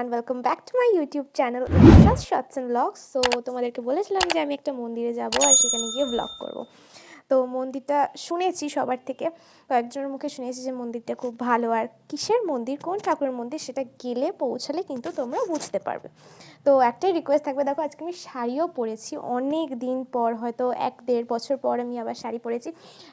And welcome back to my YouTube channel Inshad shorts and blogs so তোমাদেরকে বলেছিলাম যে আমি একটা মন্দিরে যাব আর সেখানে গিয়ে ব্লগ করব। তো মন্দিরটা শুনেছি সবার থেকে। কয়েকজনের মুখে শুনেছি যে মন্দিরটা খুব ভালো। আর কিসের মন্দির? কোন ঠাকুরের মন্দির? সেটা গেলে পৌঁছালে কিন্তু তোমরা বুঝতে পারবে। তো একটাই রিকোয়েস্ট থাকবে, দেখো আজকে আমি শাড়িও পরেছি। অনেক দিন পর, হয়তো এক দেড় বছর পর আমি আবার শাড়ি পরেছি।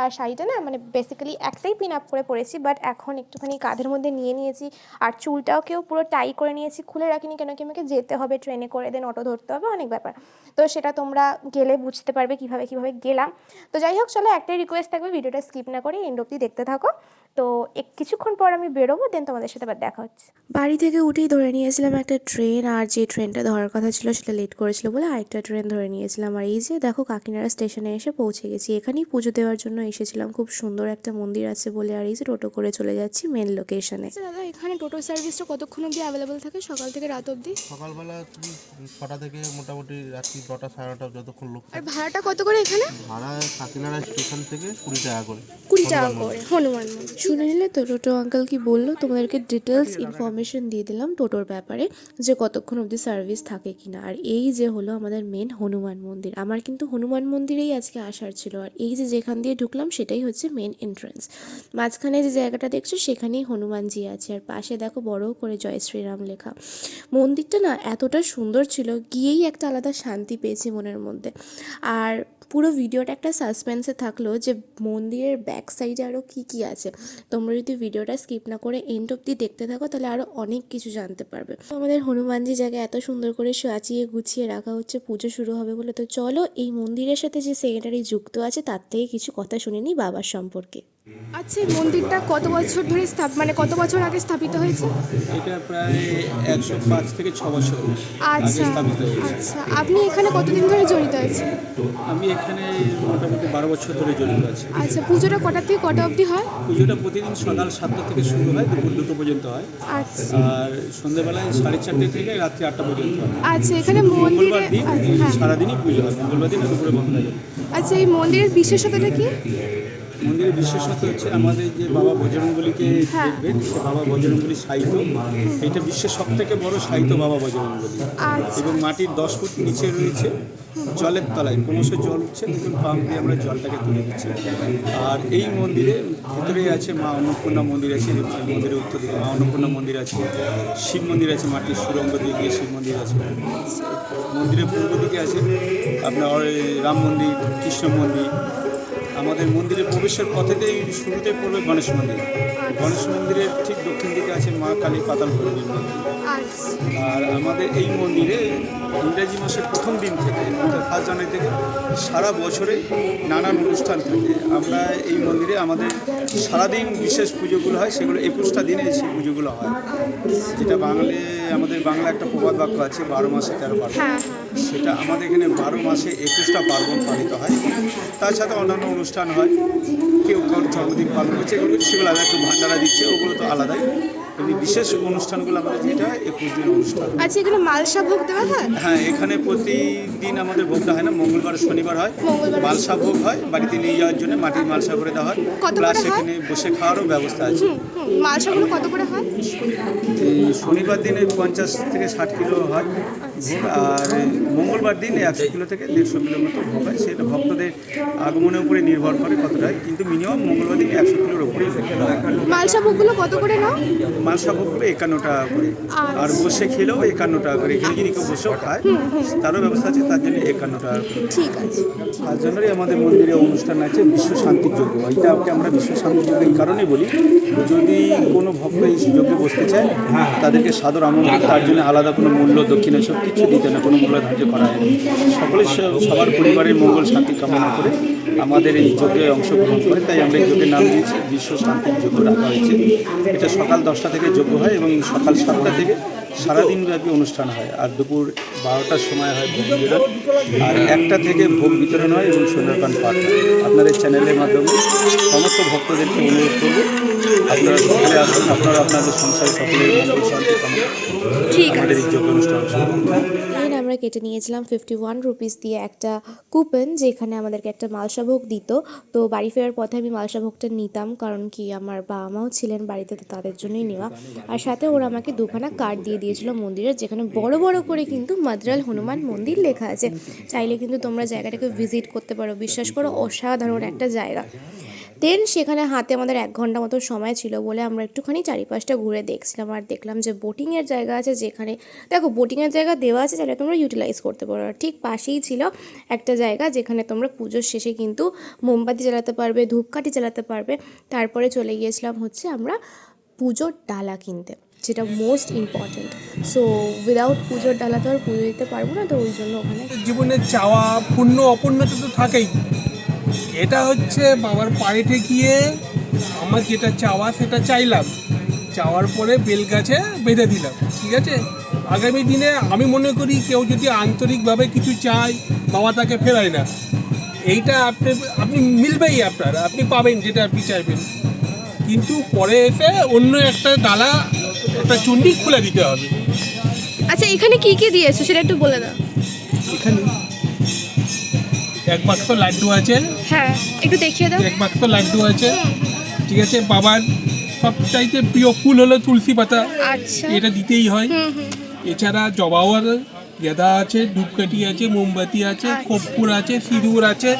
আর শাড়িটা না মানে বেসিক্যালি একটাই পিন আপ করে পরেছি বাট এখন একটুখানি কাঁধের মধ্যে নিয়ে নিয়েছি। আর চুলটাও কেউ পুরো টাই করে নিয়েছি, খুলে রাখিনি কেন কি আমাকে যেতে হবে ট্রেনে করে দেন, অটো ধরতে হবে, অনেক ব্যাপার। তো সেটা তোমরা গেলে বুঝতে পারবে কীভাবে কীভাবে গেলাম। তো যাই হোক, চলো একটাই রিকোয়েস্ট থাকবে, ভিডিওটা স্কিপ না করে এন্ড অব্দি দেখতে থাকো তো এক কিছুক্ষণ পর আমি বেরোবো দেন তোমাদের সাথে আবার দেখা হচ্ছে। বাড়ি থেকে উঠেই ধরে নিয়েছিলাম একটা ট্রেন আর যে ট্রেনটা ধরার কথা ছিল সেটা লেট করেছিল বলে আরেকটা ট্রেন ধরে নিয়েছিলাম। আর এই যে দেখো কাকিনাড়া স্টেশনে এসে পৌঁছে গেছি। এখানেই পুজো দেওয়ার জন্য এসেছিলাম। খুব সুন্দর একটা মন্দির আছে বলে আর এই যে টোটো করে চলে যাচ্ছি মেন লোকেশনে আচ্ছা দাদা এখানে টোটো সার্ভিসটা কতক্ষণ অবধি অ্যাভেলেবল থাকে? সকাল থেকে রাত অবধি? সকালবেলা তুমি ছটা থেকে মোটামুটি রাত্রি নটা সাড়ে নটা যতক্ষণ লোক আর ভাড়াটা কত করে এখানে? ভাড়া কাকিনাড়া স্টেশন থেকে কুড়ি টাকা করে। কুড়ি টাকা করে হনুমান মন্দির। শুনে নিলে তো টোটো আঙ্কেল কি বলল? তোমাদেরকে ডিটেলস ইনফরমেশন দিয়ে দিলাম টোটোর ব্যাপারে যে কতক্ষণ অবধি সার্ভিস থাকে কিনা। আর এই যে হলো আমাদের মেন হনুমান মন্দির আমার কিন্তু হনুমান মন্দিরেই আজকে আসার ছিল। আর এই যে যেখান দিয়ে ঢুকলাম সেটাই হচ্ছে মেন এন্ট্রান্স মাঝখানে যে জায়গাটা দেখছ সেখানেই হনুমানজি আছে। আর পাশে দেখো বড় করে জয় শ্রীরাম লেখা। মন্দিরটা না এতটা সুন্দর ছিল গিয়েই একটা আলাদা শান্তি পেয়েছি মনের মধ্যে। আর পুরো ভিডিওটা একটা সাসপেন্সে থাকল যে মন্দিরের ব্যাক সাইডে আরও কী কী আছে। তোমরা যদি ভিডিওটা স্কিপ না করে এন্ড অব্দি দেখতে থাকো, তাহলে আরও অনেক কিছু জানতে পারবে। আমাদের হনুমানজি জায়গায় এত সুন্দর করে সাঁচিয়ে গুছিয়ে রাখা হচ্ছে, পুজো শুরু হবে বলে। তো চলো এই মন্দিরের সাথে যে সেক্রেটারি যুক্ত আছে, তার থেকে কিছু কথা শুনে নিই বাবার সম্পর্কে। আচ্ছা এই মন্দিরটা কত বছর ধরে স্থাপ মানে কত বছর আগে স্থাপিত হয়েছে? এটা প্রায় একশো পাঁচ থেকে ছ বছর আচ্ছা আচ্ছা। আপনি এখানে কতদিন ধরে জড়িত আছেন? আমি এখানে মোটামুটি বারো বছর ধরে জড়িত আছি। আচ্ছা পুজোটা কটা থেকে কটা অবধি হয়? পুজোটা প্রতিদিন সকাল সাতটা থেকে শুরু হয় দুপুর দুটো পর্যন্ত হয়। আচ্ছা। আর সন্ধ্যেবেলায় সাড়ে চারটে থেকে রাত্রি আটটা পর্যন্ত হয়। আচ্ছা এখানে মন্দিরে আচ্ছা, হ্যাঁ। সারাদিনই পুজো হয় মঙ্গলবার দিন দুপুরে বন্ধ আচ্ছা এই মন্দিরের বিশেষতাটা কি? মন্দিরের বিশেষত্ব হচ্ছে আমাদের যে বাবা বজরঙ্গলিকে হ্যাঁ। দেখবেন সে বাবা বজরঙ্গলি সাহিত্য। এটা বিশ্বের সব থেকে বড় সাহিত্য বাবা বজরঙ্গলি আচ্ছা। এবং মাটির দশ ফুট নিচে রয়েছে জলের তলায়। ক্রমশ জল উঠছে দেখুন পাম্প দিয়ে আমরা জলটাকে তুলে দিচ্ছি। আর এই মন্দিরে ভেতরেই আছে মা অন্নপূর্ণা মন্দির আছে মন্দিরের উত্তর দিকে মা অন্নপূর্ণা মন্দির আছে শিব মন্দির আছে মাটির সুরঙ্গ দিয়ে গিয়ে শিব মন্দির আছে। মন্দিরের পূর্ব দিকে আছে আপনার রাম মন্দির কৃষ্ণ মন্দির আমাদের মন্দিরের প্রবেশের পথেতেই শুরুতে পড়বে গণেশ মন্দির। গণেশ মন্দিরের ঠিক দক্ষিণ দিকে আছে মা কালী পাতাল ভৈরবীর মন্দির। আচ্ছা। আর আমাদের এই মন্দিরে ইংরেজি মাসের প্রথম দিন থেকে অর্থাৎ ফার্স্ট জানুয়ারি থেকে সারা বছরে নানান অনুষ্ঠান থাকে। আমরা এই মন্দিরে আমাদের সারাদিন বিশেষ পুজোগুলো হয় সেগুলো একুশটা দিনে সেই পুজোগুলো হয়। যেটা বাঙালি আমাদের বাংলা একটা প্রবাদ বাক্য আছে বারো মাসে তেরো হ্যাঁ। সেটা আমাদের এখানে বারো মাসে একুশটা পার্বণ পালিত হয়। তার সাথে অন্যান্য অনুষ্ঠান হয়। কেউ কারোর জন্মদিন পালন করছে এগুলো সেগুলো আলাদা একটু ভান্ডারা দিচ্ছে, ওগুলো তো আলাদাই। এমনি বিশেষ অনুষ্ঠানগুলো আমাদের যেটা একুশ দিন অনুষ্ঠান। আচ্ছা এখানে মালসা ভোগ দেওয়া হয়? হ্যাঁ এখানে প্রতিদিন আমাদের ভোগটা হয় না মঙ্গলবার শনিবার হয়। মালসা ভোগ হয় বাড়িতে নিয়ে যাওয়ার জন্য মাটির মালসা করে দেওয়া হয়। প্লাস এখানে বসে খাওয়ারও ব্যবস্থা আছে। মালসাগুলো কত করে হয়? এই শনিবার দিনে পঞ্চাশ থেকে ষাট কিলো হয় আর মঙ্গলবার দিন একশো কিলো থেকে দেড়শো কিলোর মতো ভোগ হয়। সেটা ভক্তদের আগমনের উপরে নির্ভর করে কতটা কিন্তু মিনিমাম মঙ্গলবার দিন একশো কিলোর হয়। মালসা ভোগগুলো কত করে নাও? মালসা ভোগ করে একান্ন টাকা করে। আর বসে খেলেও একান্ন টাকা করে যদি কেউ বসেও খায় তারও ব্যবস্থা আছে তার জন্য একান্ন টাকা করে। ঠিক আছে। পাঁচ জানুয়ারি আমাদের মন্দিরে অনুষ্ঠান আছে বিশ্ব শান্তির যজ্ঞ। এইটাকে আমরা বিশ্ব শান্তির যজ্ঞ এই কারণেই বলি যদি কোনো ভক্ত এই যজ্ঞে বসতে চায় তাদেরকে সাদর আমন্ত্রণ তার জন্য আলাদা কোনো মূল্য দক্ষিণা সব কিছু দিতে না কোনো মূল্য ধার্য করা হয় না। সকলে সবার পরিবারের মঙ্গল শান্তি কামনা করে আমাদের এই যজ্ঞে অংশগ্রহণ করে তাই আমরা এই যজ্ঞের নাম দিয়েছি বিশ্ব শান্তির যজ্ঞ রাখা হয়েছে। এটা সকাল দশটা থেকে যোগ্য হয় এবং সকাল সাতটা থেকে সারাদিন ব্যাপী অনুষ্ঠান হয়। আর দুপুর বারোটার সময় হয় ভোগ বিতরণ। আর একটা থেকে ভোগ বিতরণ হয় এবং সুন্দরকান পাঠ হয়। আপনাদের চ্যানেলের মাধ্যমে সমস্ত ভক্তদেরকে অনুরোধ করব আপনারা সকলে আসুন আপনারা আপনাদের সংসারে সকলের মঙ্গল শান্তি কামনা আমাদের এই যোগ্য অনুষ্ঠান আমরা কেটে নিয়েছিলাম ফিফটি ওয়ান রুপিস দিয়ে একটা কুপন যেখানে আমাদেরকে একটা মালসা ভোগ দিত। তো বাড়ি ফেরার পথে আমি মালসা ভোগটা নিতাম কারণ কি আমার বাবা মাও ছিলেন বাড়িতে তো তাদের জন্যই নেওয়া। আর সাথে ওরা আমাকে দুখানা কার্ড দিয়ে দিয়েছিল মন্দিরের যেখানে বড় বড় করে কিন্তু মাদ্রাল হনুমান মন্দির লেখা আছে। চাইলে কিন্তু তোমরা জায়গাটাকে ভিজিট করতে পারো বিশ্বাস করো অসাধারণ একটা জায়গা। দেন সেখানে হাতে আমাদের এক ঘণ্টা মতো সময় ছিল বলে আমরা একটুখানি চারিপাশটা ঘুরে দেখছিলাম আর দেখলাম যে বোটিংয়ের জায়গা আছে যেখানে দেখো বোটিংয়ের জায়গা দেওয়া আছে চাইলে তোমরা ইউটিলাইজ করতে পারো। আর ঠিক পাশেই ছিল একটা জায়গা যেখানে তোমরা পুজোর শেষে কিন্তু মোমবাতি জ্বালাতে পারবে ধূপকাঠি জ্বালাতে পারবে। তারপরে চলে গিয়েছিলাম হচ্ছে আমরা পুজোর ডালা কিনতে। যেটা মোস্ট ইম্পর্ট্যান্ট সো উইদাউট পুজোর ডালা তো আর পুজো দিতে পারব না, তো ওই জন্য ওখানে জীবনের চাওয়া পূর্ণ অপূর্ণতা তো থাকেই। এটা হচ্ছে বাবার পায়ে গিয়ে আমার যেটা চাওয়া সেটা চাইলাম। চাওয়ার পরে বেল গাছে বেঁধে দিলাম, ঠিক আছে? আগামী দিনে আমি মনে করি কেউ যদি আন্তরিকভাবে কিছু চায়, বাবা তাকে ফেরায় না। এইটা আপনি আপনি মিলবেই আপনার, আপনি পাবেন যেটা আপনি চাইবেন। কিন্তু পরে এসে অন্য একটা ডালা একটা চুন্ডি খুলে দিতে হবে। আচ্ছা এখানে কি কি দিয়েছ সেটা একটু বলে দাও। এখানে এক বাক্স লাড্ডু আছে। হ্যাঁ একটু দেখিয়ে দাও। এক বাক্স লাড্ডু আছে। ঠিক আছে বাবার সবচাইতে প্রিয় ফুল হলো তুলসী পাতা। আচ্ছা। এটা দিতেই হয়। এছাড়া জবাওয়ার গেঁদা আছে ধূপকাঠি আছে মোমবাতি আছে আচ্ছা। কর্পূর আছে সিঁদুর আছে।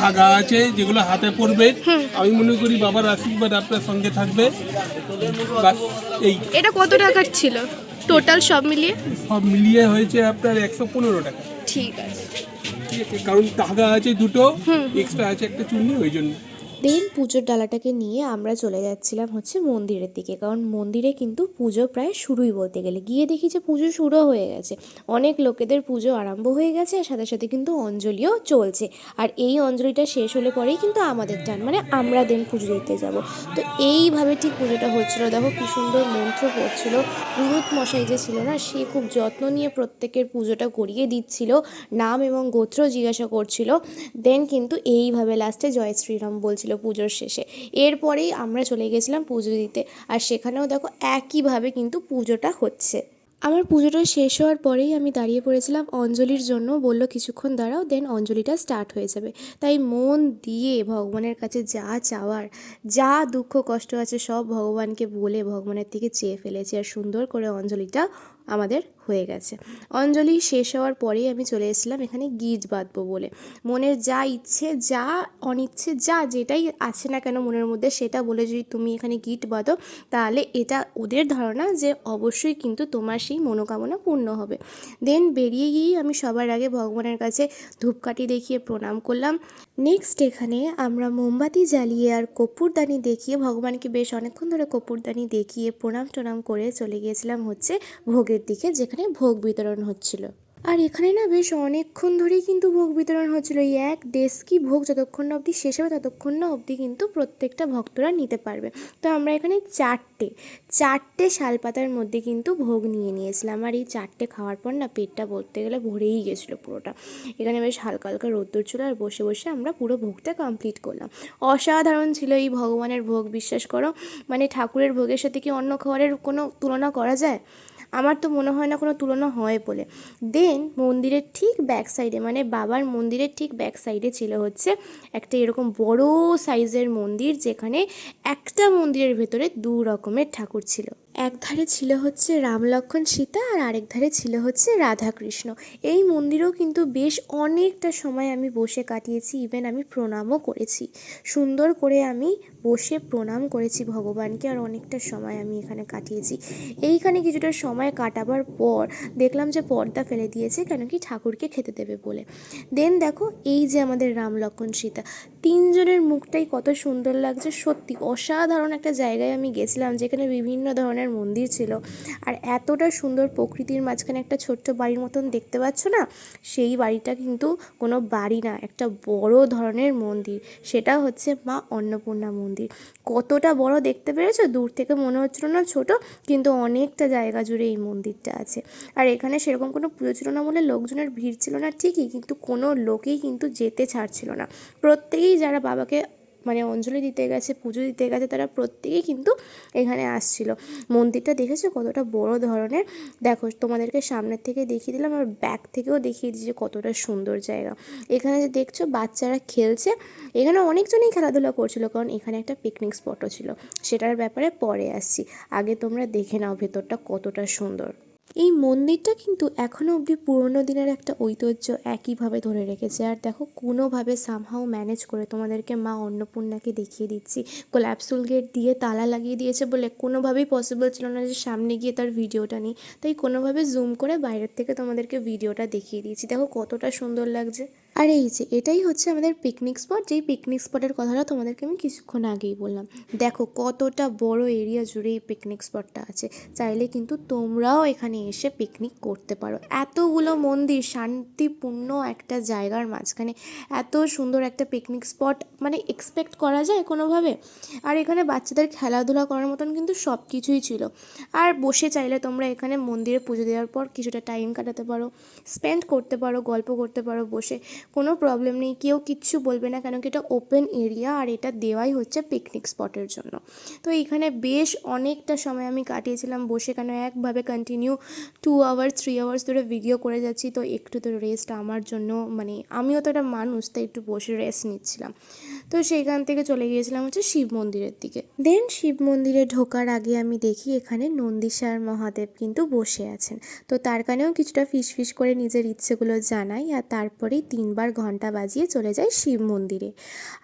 ধাগা আছে যেগুলো হাতে পড়বে। আমি মনে করি বাবার আশীর্বাদ আপনার সঙ্গে থাকবে। বাস এই এটা কত টাকার ছিল? টোটাল সব মিলিয়ে? সব মিলিয়ে হয়েছে আপনার একশো পনেরো টাকা। ঠিক আছে। ঠিক আছে কারণ ধাগা আছে দুটো এক্সট্রা আছে একটা চুন্নি ওই জন্য। দেন পুজোর ডালাটাকে নিয়ে আমরা চলে যাচ্ছিলাম হচ্ছে মন্দিরের দিকে। কারণ মন্দিরে কিন্তু পুজো প্রায় শুরুই বলতে গেলে। গিয়ে দেখি যে পুজো শুরু হয়ে গেছে। অনেক লোকেদের পুজো আরম্ভ হয়ে গেছে আর সাথে সাথে কিন্তু অঞ্জলিও চলছে। আর এই অঞ্জলিটা শেষ হলে পরেই কিন্তু আমাদের টান। মানে আমরা দেন পুজো দিতে যাব। তো এইভাবে ঠিক পুজোটা হচ্ছিল। দেখো কি সুন্দর মন্ত্র পড়ছিল। পুরুত মশাই যে ছিল না, সে খুব যত্ন নিয়ে প্রত্যেকের পুজোটা করিয়ে দিচ্ছিল। নাম এবং গোত্র জিজ্ঞাসা করছিল। দেন কিন্তু এইভাবে লাস্টে জয় শ্রীরাম বলছিল। পুজোর শেষে। এরপরেই আমরা চলে গেছিলাম পুজো দিতে। আর সেখানেও দেখো একইভাবে কিন্তু পুজোটা হচ্ছে। আমার পুজোটা শেষ হওয়ার পরেই আমি দাঁড়িয়ে পড়েছিলাম অঞ্জলির জন্য। বলল, কিছুক্ষণ দাঁড়াও দেন অঞ্জলিটা স্টার্ট হয়ে যাবে। তাই মন দিয়ে ভগবানের কাছে যা চাওয়ার, যা দুঃখ কষ্ট আছে সব ভগবানকে বলে ভগবানের থেকে চেয়ে ফেলেছি। আর সুন্দর করে অঞ্জলিটা আমাদের হয়ে গেছে। অঞ্জলি শেষ হওয়ার পরেই আমি চলে এসেছিলাম এখানে গীত বাঁধবো বলে। মনের যা ইচ্ছে, যা অনিচ্ছে, যা যেটাই আছে না কেন মনের মধ্যে সেটা বলে যদি তুমি এখানে গীত বাঁধো, তাহলে এটা ওদের ধারণা যে অবশ্যই কিন্তু তোমার সেই মনোকামনা পূর্ণ হবে। দেন বেরিয়ে গিয়েই আমি সবার আগে ভগবানের কাছে ধূপকাঠি দেখিয়ে প্রণাম করলাম। নেক্সট এখানে আমরা মোমবাতি জ্বালিয়ে আর কপুরদানি দেখিয়ে ভগবানকে বেশ অনেকক্ষণ ধরে কপুরদানি দেখিয়ে প্রণাম টনাম করে চলে গিয়েছিলাম হচ্ছে ভোগের দিকে যেখানে ভোগ বিতরণ হচ্ছিল। আর এখানে না বেশ অনেকক্ষণ ধরেই কিন্তু ভোগ বিতরণ হচ্ছিল। এই এক ডেস্কি ভোগ যতক্ষণ না অবধি শেষ হবে, ততক্ষণ না অবধি কিন্তু প্রত্যেকটা ভক্তরা নিতে পারবে। তো আমরা এখানে চারটে চারটে শালপাতার মধ্যে কিন্তু ভোগ নিয়ে নিয়েছিলাম। আর এই চারটে খাওয়ার পর না পেটটা বলতে গেলে ভরেই গেছিল পুরোটা। এখানে বেশ হালকা হালকা রোদ্দুর ছিল আর বসে বসে আমরা পুরো ভোগটা কমপ্লিট করলাম। অসাধারণ ছিল এই ভগবানের ভোগ, বিশ্বাস করো। মানে ঠাকুরের ভোগের সাথে কি অন্য খাবারের কোনো তুলনা করা যায়? আমার তো মনে হয় না কোনো তুলনা হয় বলে। দেন মন্দিরের ঠিক ব্যাক সাইডে মানে বাবার মন্দিরের ঠিক ব্যাক সাইডে ছিল হচ্ছে একটা এরকম বড় সাইজের মন্দির যেখানে একটা মন্দিরের ভেতরে দু রকমের ঠাকুর ছিল। এক ধারে ছিল হচ্ছে রাম লক্ষ্মণ সীতা আর আরেক ধারে ছিল হচ্ছে রাধাকৃষ্ণ। এই মন্দিরেও কিন্তু বেশ অনেকটা সময় আমি বসে কাটিয়েছি ইভেন আমি প্রণামও করেছি। সুন্দর করে আমি বসে প্রণাম করেছি ভগবানকে আর অনেকটা সময় আমি এখানে কাটিয়েছি। এইখানে কিছুটা সময় কাটাবার পর দেখলাম যে পর্দা ফেলে দিয়েছে, কেন কি ঠাকুরকে খেতে দেবে বলে। দেন দেখো এই যে আমাদের রাম লক্ষ্মণ সীতা তিনজনের মুখটাই কত সুন্দর লাগছে, সত্যি অসাধারণ একটা জায়গায় আমি গেছিলাম যেখানে বিভিন্ন ধরনের মন্দির ছিল। আর এতটা সুন্দর প্রকৃতির মাঝখানে একটা ছোট্ট বাড়ির মতন দেখতে পাচ্ছ না? সেই বাড়িটা কিন্তু কোনো বাড়ি না, একটা বড় ধরনের মন্দির। সেটা হচ্ছে মা অন্নপূর্ণা মন্দির। কতটা বড় দেখতে পেরেছ? দূর থেকে মনে হচ্ছিল না ছোট, কিন্তু অনেকটা জায়গা জুড়ে এই মন্দিরটা আছে। আর এখানে সেরকম কোনো পুজো ছিল না বলে লোকজনের ভিড় ছিল না ঠিকই, কিন্তু কোনো লোকেই কিন্তু যেতে ছাড়ছিল না। প্রত্যেকেই যারা বাবাকে মানে অঞ্জলি দিতে গেছে, পুজো দিতে গেছে, তারা প্রত্যেকেই কিন্তু এখানে আসছিল। মন্দিরটা দেখেছ কতটা বড় ধরনের? দেখো, তোমাদেরকে সামনের থেকে দেখিয়ে দিলাম, আর ব্যাক থেকেও দেখিয়ে দিচ্ছি যে কতটা সুন্দর জায়গা। এখানে যে দেখছ, বাচ্চারা খেলছে। এখানে অনেকজনই খেলাধুলা করছিল, কারণ এখানে একটা পিকনিক স্পটও ছিল। সেটার ব্যাপারে পরে আসছি। আগে তোমরা দেখে নাও ভেতরটা কতটা সুন্দর। এই মন্দিরটা কিন্তু এখনও অবধি পুরনো দিনের একটা ঐতিহ্য একইভাবে ধরে রেখেছে। আর দেখো, কোনোভাবে সামহাও ম্যানেজ করে তোমাদেরকে মা অন্নপূর্ণাকে দেখিয়ে দিচ্ছি। কোল্যাপসুল গেট দিয়ে তালা লাগিয়ে দিয়েছে বলে কোনোভাবেই পসিবল ছিল না যে সামনে গিয়ে তার ভিডিওটা নিই। তাই কোনোভাবে জুম করে বাইরের থেকে তোমাদেরকে ভিডিওটা দেখিয়ে দিয়েছি। দেখো কতটা সুন্দর লাগছে। আর এই যে, এটাই হচ্ছে আমাদের পিকনিক স্পট যেই পিকনিক স্পটের কথাটা তোমাদেরকে আমি কিছুক্ষণ আগেই বললাম। দেখো কতটা বড় এরিয়া জুড়ে এই পিকনিক স্পটটা আছে। চাইলে কিন্তু তোমরাও এখানে এসে পিকনিক করতে পারো। এতগুলো মন্দির, শান্তিপূর্ণ একটা জায়গার মাঝখানে, এত সুন্দর একটা পিকনিক স্পট মানে এক্সপেক্ট করা যায় কোনোভাবে? আর এখানে বাচ্চাদের খেলাধুলা করার মতন কিন্তু সব কিছুই ছিল। আর বসে চাইলে তোমরা এখানে মন্দিরে পুজো দেওয়ার পর কিছুটা টাইম কাটাতে পারো। স্পেন্ড করতে পারো, গল্প করতে পারো, বসে। কোনো প্রবলেম নেই, কেউ কিচ্ছু বলবে না কেন কি এটা ওপেন এরিয়া আর এটা দেওয়াই হচ্ছে পিকনিক স্পটের জন্য। তো এখানে বেশ অনেকটা সময় আমি কাটিয়েছিলাম, বসে কেন একভাবে continue two hours three hours ধরে ভিডিও করে যাচ্ছি। তো একটু তো রেস্ট আমার জন্য মানে আমিও তো একটা মানুষ, তাই একটু বসে রেস্ট নিচ্ছিলাম। তো সেইখান থেকে চলে গিয়েছিলাম হচ্ছে শিব মন্দিরের দিকে। দেন শিব মন্দিরে ঢোকার আগে আমি দেখি এখানে নন্দীশ্বর মহাদেব কিন্তু বসে আছেন। তো তার কারণেও কিছুটা ফিস ফিস করে নিজের ইচ্ছেগুলো জানাই আর তারপরেই তিনবার ঘণ্টা বাজিয়ে চলে যায় শিব মন্দিরে।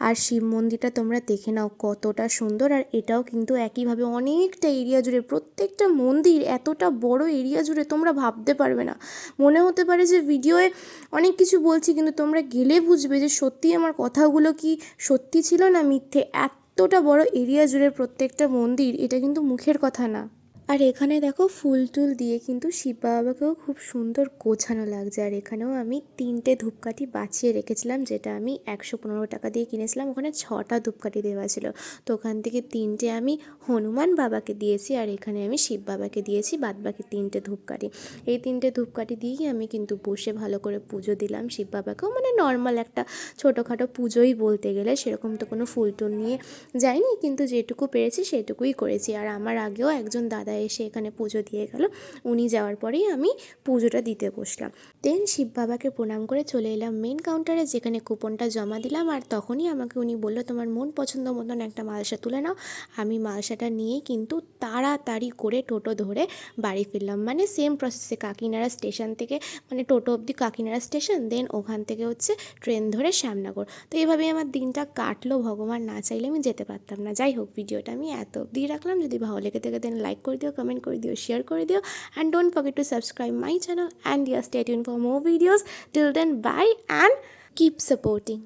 আর শিব মন্দিরটা তোমরা দেখে নাও কতটা সুন্দর আর এটাও কিন্তু একইভাবে অনেকটা এরিয়া জুড়ে প্রত্যেকটা মন্দির এতটা বড় এরিয়া জুড়ে তোমরা ভাবতে পারবে না। মনে হতে পারে যে ভিডিওয়ে অনেক কিছু বলছি কিন্তু তোমরা গেলে বুঝবে যে সত্যি আমার কথাগুলো কি সত্যি ছিল না মিথ্যে? এতটা বড় এরিয়া জুড়ে প্রত্যেকটা মন্দির এটা কিন্তু মুখের কথা না। আর এখানে দেখো ফুল টুল দিয়ে কিন্তু শিব বাবাকেও খুব সুন্দর গোছানো লাগছে। আর এখানেও আমি তিনটে ধূপকাঠি বাঁচিয়ে রেখেছিলাম, যেটা আমি একশো পনেরো টাকা দিয়ে কিনেছিলাম। ওখানে ছটা ধূপকাঠি দেওয়া ছিল। তো ওখান থেকে তিনটে আমি হনুমান বাবাকে দিয়েছি আর এখানে আমি শিব বাবাকে দিয়েছি, বাদ বাকি তিনটে ধূপকাঠি। এই তিনটে ধূপকাঠি দিয়েই আমি কিন্তু বসে ভালো করে পুজো দিলাম শিব বাবাকেও। মানে নর্মাল একটা ছোটোখাটো পুজোই বলতে গেলে সেরকম তো কোনো ফুল টুল নিয়ে যাইনি, কিন্তু যেটুকু পেরেছি সেটুকুই করেছি। আর আমার আগেও একজন দাদা এসে এখানে পুজো দিয়ে গেল। উনি যাওয়ার পরেই আমি পুজোটা দিতে বসলাম। দেন শিব বাবাকে প্রণাম করে চলে এলাম মেন কাউন্টারে যেখানে কুপনটা জমা দিলাম। আর তখনই আমাকে উনি বলল, তোমার মন পছন্দ মতন একটা মালসা তুলে নাও। আমি মালসাটা নিয়ে কিন্তু তাড়াতাড়ি করে টোটো ধরে বাড়ি ফিরলাম। মানে সেম প্রসেসে কাকিনাড়া স্টেশন থেকে মানে টোটো অবধি কাকিনাড়া স্টেশন দেন ওখান থেকে হচ্ছে ট্রেন ধরে শ্যামনগর। তো এইভাবেই আমার দিনটা কাটলো। ভগবান না চাইলে আমি যেতে পারতাম না। যাই হোক, ভিডিওটা আমি এত অবধি রাখলাম। যদি ভালো লেগে থাকে দেন লাইক করে দিও। কমেন্ট করে দিও শেয়ার করে দিও and don't forget to subscribe my channel and yeah stay tuned for more videos till then bye and keep supporting